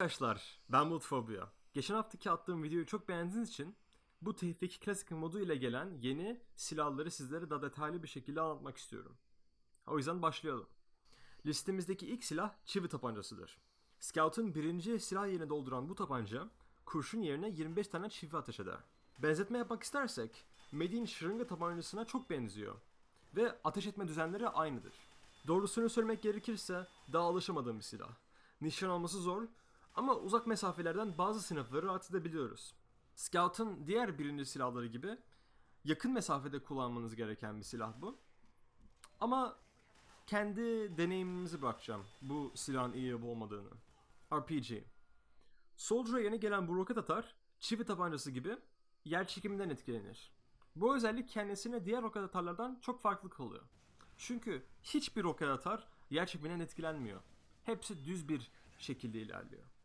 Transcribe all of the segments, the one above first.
Arkadaşlar ben Multifobia. Geçen haftaki attığım videoyu çok beğendiğiniz için bu Tevfik Klasik modu ile gelen yeni silahları sizlere daha detaylı bir şekilde anlatmak istiyorum. O yüzden başlayalım. Listemizdeki ilk silah çivi tabancasıdır. Scout'un birinci silah yerini dolduran bu tabanca kurşun yerine 25 tane çivi ateş eder. Benzetme yapmak istersek Medin şırınga tabancasına çok benziyor ve ateş etme düzenleri aynıdır. Doğrusunu söylemek gerekirse daha alışamadığım bir silah. Nişan alması zor ama uzak mesafelerden bazı sınıfları rahat edebiliyoruz. Scout'un diğer birinci silahları gibi yakın mesafede kullanmanız gereken bir silah bu. Ama kendi deneyimimizi bırakacağım bu silahın iyi olup olmadığını. RPG. Soldier'a yeni gelen bu roket atar, çivi tabancası gibi yer çekiminden etkilenir. Bu özellik kendisine diğer roket atarlardan çok farklı kılıyor. Çünkü hiçbir roket atar yer çekiminden etkilenmiyor. Hepsi düz bir şekilde ilerliyor.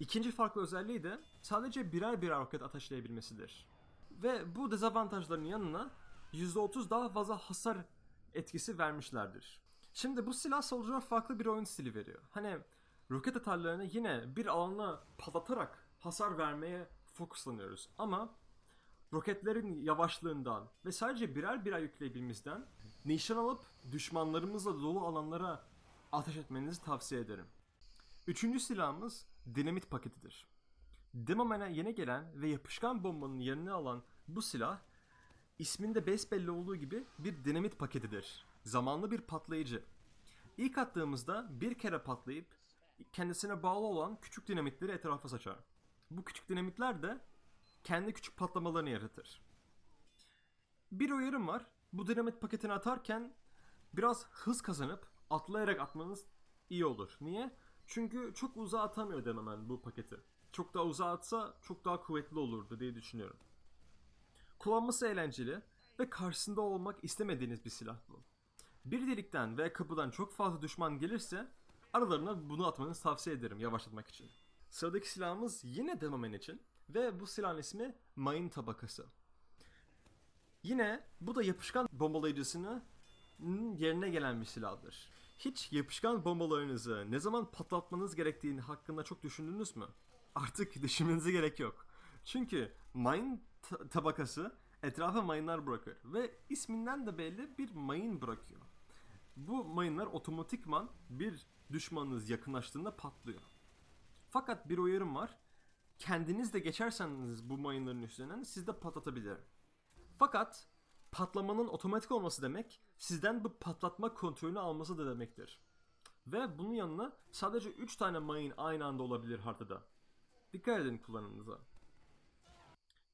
İkinci farklı özelliği de sadece birer birer roket ateşleyebilmesidir. Ve bu dezavantajların yanına %30 daha fazla hasar etkisi vermişlerdir. Şimdi bu silah Soldier'a farklı bir oyun stili veriyor. Hani roket atarlarını yine bir alana patlatarak hasar vermeye fokuslanıyoruz. Ama roketlerin yavaşlığından ve sadece birer birer yükleyebilmemizden nişan alıp düşmanlarımızla dolu alanlara ateş etmenizi tavsiye ederim. Üçüncü silahımız dinamit paketidir. Demoman'a yeni gelen ve yapışkan bombanın yerini alan bu silah isminde besbelli olduğu gibi bir dinamit paketidir. Zamanlı bir patlayıcı. İlk attığımızda bir kere patlayıp kendisine bağlı olan küçük dinamitleri etrafa saçar. Bu küçük dinamitler de kendi küçük patlamalarını yaratır. Bir uyarım var. Bu dinamit paketini atarken biraz hız kazanıp atlayarak atmanız iyi olur. Niye? Çünkü çok uzağa atamıyor dememen bu paketi. Çok daha uzağa atsa çok daha kuvvetli olurdu diye düşünüyorum. Kullanması eğlenceli ve karşısında olmak istemediğiniz bir silah bu. Bir delikten ve kapıdan çok fazla düşman gelirse aralarına bunu atmanızı tavsiye ederim yavaşlatmak için. Sıradaki silahımız yine Demoman için ve bu silahın ismi mayın tabakası. Yine bu da yapışkan bombalayıcısını yerine gelen bir silahdır. Hiç yapışkan bombalarınızı ne zaman patlatmanız gerektiğini hakkında çok düşündünüz mü? Artık düşünmenize gerek yok. Çünkü ta- tabakası etrafa mayınlar bırakır ve isminden de belli bir mayın bırakıyor. Bu mayınlar otomatikman bir düşmanınız yakınlaştığında patlıyor. Fakat bir uyarım var. Kendiniz de geçerseniz bu mayınların üstünden siz de patlatabilir. Fakat patlamanın otomatik olması demek sizden bu patlatma kontrolünü alması da demektir. Ve bunun yanına sadece 3 tane mayın aynı anda olabilir haritada. Dikkat edin kullanımınıza.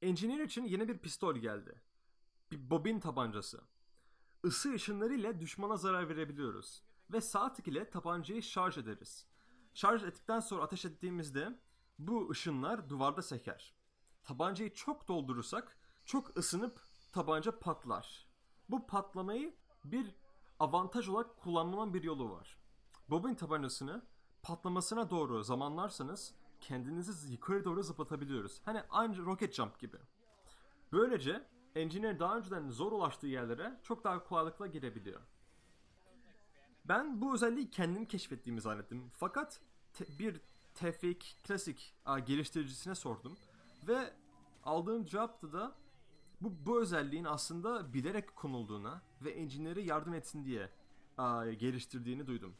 Engineer için yeni bir pistol geldi. Bir bobin tabancası. Isı ışınlarıyla düşmana zarar verebiliyoruz. Ve sağ tık ile tabancayı şarj ederiz. Şarj ettikten sonra ateş ettiğimizde bu ışınlar duvarda seker. Tabancayı çok doldurursak çok ısınıp tabanca patlar. Bu patlamayı bir avantaj olarak kullanmanın bir yolu var. Bobin tabancasını patlamasına doğru zamanlarsanız kendinizi yukarı doğru zıplatabiliyoruz. Hani aynı rocket jump gibi. Böylece engineer daha önceden zor ulaştığı yerlere çok daha kolaylıkla girebiliyor. Ben bu özelliği kendim keşfettiğimi zannettim. Fakat te- bir Tevfik Klasik geliştiricisine sordum. Ve aldığım cevapta da bu, bu özelliğin aslında bilerek konulduğuna ve engineer'e yardım etsin diye a, geliştirdiğini duydum.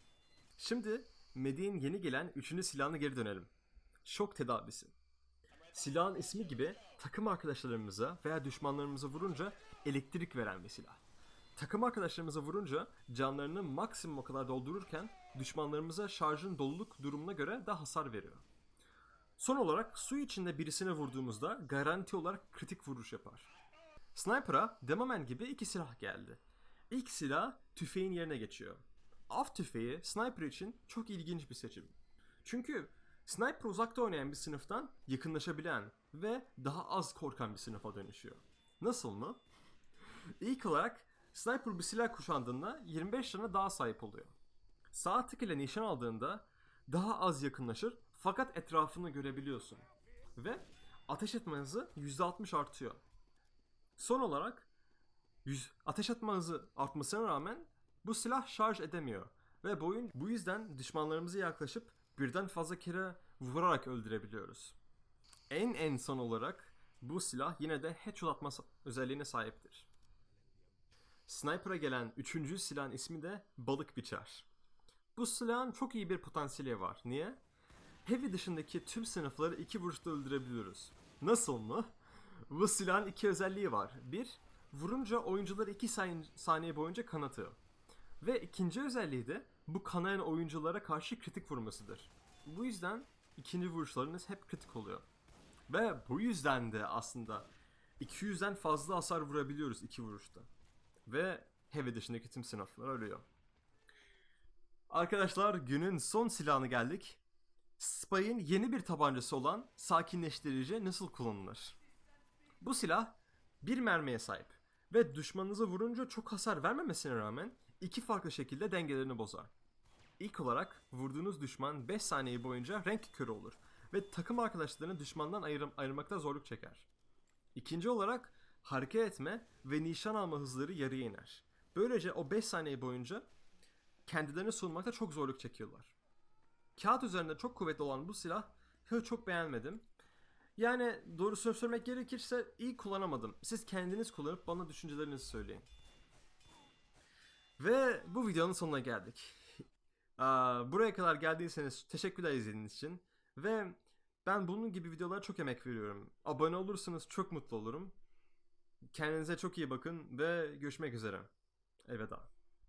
Şimdi Medi'nin yeni gelen üçüncü silahına geri dönelim. Şok tedavisi. Silahın ismi gibi takım arkadaşlarımıza veya düşmanlarımıza vurunca elektrik veren bir silah. Takım arkadaşlarımıza vurunca canlarını maksimum kadar doldururken düşmanlarımıza şarjın doluluk durumuna göre daha hasar veriyor. Son olarak su içinde birisine vurduğumuzda garanti olarak kritik vuruş yapar. Sniper'a Demoman gibi iki silah geldi. İlk silah tüfeğin yerine geçiyor. Av tüfeği sniper için çok ilginç bir seçim. Çünkü sniper uzakta oynayan bir sınıftan yakınlaşabilen ve daha az korkan bir sınıfa dönüşüyor. Nasıl mı? İlk olarak sniper bir silah kuşandığında 25 canı daha sahip oluyor. Sağ tık ile nişan aldığında daha az yakınlaşır fakat etrafını görebiliyorsun. Ve ateş etme hızı %60 artıyor. Son olarak yüz, ateş etme hızı artmasına rağmen bu silah şarj edemiyor. Ve bu, oyun- bu yüzden düşmanlarımıza yaklaşıp birden fazla kere vurarak öldürebiliyoruz. En en son olarak bu silah yine de headshot atma özelliğine sahiptir. Sniper'a gelen üçüncü silahın ismi de balık biçer. Bu silahın çok iyi bir potansiyeli var. Niye? Heavy dışındaki tüm sınıfları iki vuruşta öldürebiliyoruz. Nasıl mı? Bu silahın iki özelliği var. Bir, vurunca oyuncuları iki san- saniye boyunca kanatıyor. Ve ikinci özelliği de bu kanayan oyunculara karşı kritik vurmasıdır. Bu yüzden ikinci vuruşlarınız hep kritik oluyor. Ve bu yüzden de aslında 200'den fazla hasar vurabiliyoruz iki vuruşta. Ve heavy dışındaki tüm sınıflar ölüyor. Arkadaşlar günün son silahına geldik. Spy'ın yeni bir tabancası olan sakinleştirici nasıl kullanılır? Bu silah bir mermiye sahip ve düşmanınıza vurunca çok hasar vermemesine rağmen iki farklı şekilde dengelerini bozar. İlk olarak vurduğunuz düşman 5 saniye boyunca renk körü olur ve takım arkadaşlarını düşmandan ayırım, ayırmakta zorluk çeker. İkinci olarak hareket etme ve nişan alma hızları yarıya iner. Böylece o 5 saniye boyunca kendilerini savunmakta çok zorluk çekiyorlar. Kağıt üzerinde çok kuvvetli olan bu silah çok beğenmedim. Yani doğrusunu söylemek gerekirse iyi kullanamadım. Siz kendiniz kullanıp bana düşüncelerinizi söyleyin. Ve bu videonun sonuna geldik. Buraya kadar geldiyseniz teşekkürler izlediğiniz için. Ve ben bunun gibi videolara çok emek veriyorum. Abone olursanız çok mutlu olurum. Kendinize çok iyi bakın ve görüşmek üzere. Elveda.